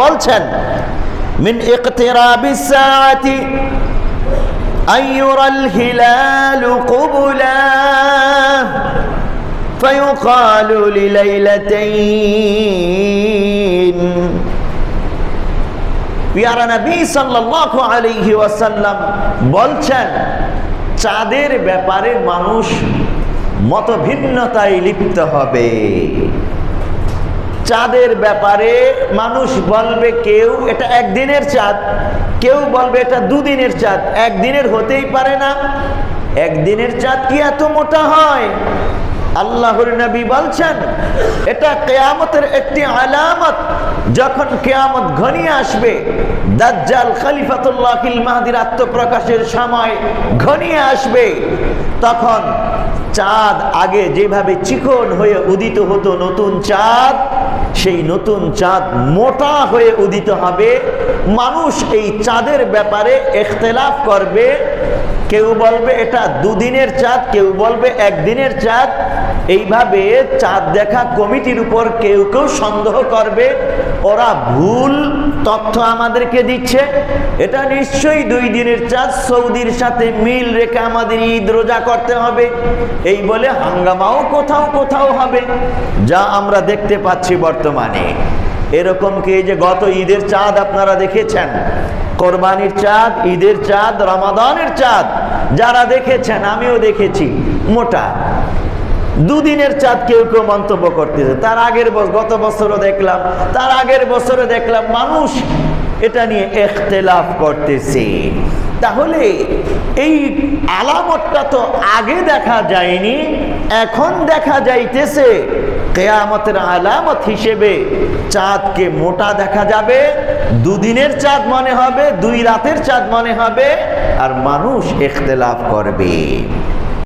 বলছেন মিন ইকতিরাবিস সাআতি أن يرى الهلال قبلا فيقال لليلتين পিয়ারা নবী সাল্লাল্লাহু আলাইহি ওয়াসাল্লাম বলছেন চাঁদের ব্যাপারে মানুষ মতভিন্নতায় লিপ্ত হবে চাঁদের ব্যাপারে মানুষ বলবে কেউ, এটা একদিনের চাঁদ, কেউ বলবে এটা দুদিনের চাঁদ, একদিনের হতেই পারে না। একদিনের চাঁদ কি এত মোটা হয়? আল্লাহর নবী বলছেন, এটা কেয়ামতের একটি আলামত, যখন কেয়ামত ঘনিয়ে আসবে, দাজ্জাল খলিফাতুল্লাহ মাহাদির আত্মপ্রকাশের সময় ঘনিয়ে আসবে, তখন চাঁদ আগে যেভাবে চিকন হয়ে উদিত হতো নতুন চাঁদ সেই নতুন চাঁদ মোটা হয়ে উদিত হবে। মানুষ এই চাঁদের ব্যাপারে এখতলাফ করবে। কেউ বলবে এটা দুদিনের চাঁদ, কেউ বলবে একদিনের চাঁদ। এইভাবে চাঁদ দেখা কমিটির উপর কেউ কেউ সন্দেহ করবে। ওরা ভুল তথ্য আমাদেরকে দিচ্ছে। এটা নিশ্চয়ই দুই দিনের চাঁদ, সৌদির সাথে মিল রেখে আমাদের ঈদ রোজা করতে হবে। এই বলে হাঙ্গামাও কোথাও কোথাও হবে, যা আমরা দেখতে পাচ্ছি বর্তমানে। এরকম কি যে গত ঈদের চাঁদ আপনারা দেখেছেন? কোরবানির চাঁদ, ঈদের চাঁদ, রমাদানের চাঁদ, যারা দেখেছেন, আমিও দেখেছি, মোটা। দুদিনের চাঁদ কেউ কেউ মন্তব্য করতেছে। তার আগের গত বছরও দেখলাম, তার আগের বছরও দেখলাম মানুষ এটা নিয়ে এখতেলাফ করতেছে। তাহলে এই আলামতটা তো আগে দেখা যায়নি, এখন দেখা যাইতেছে। কেয়ামতের আলামত হিসেবে চাঁদকে মোটা দেখা যাবে, দুদিনের চাঁদ মনে হবে, দুই রাতের চাঁদ মনে হবে, আর মানুষ এখতেলাফ করবে।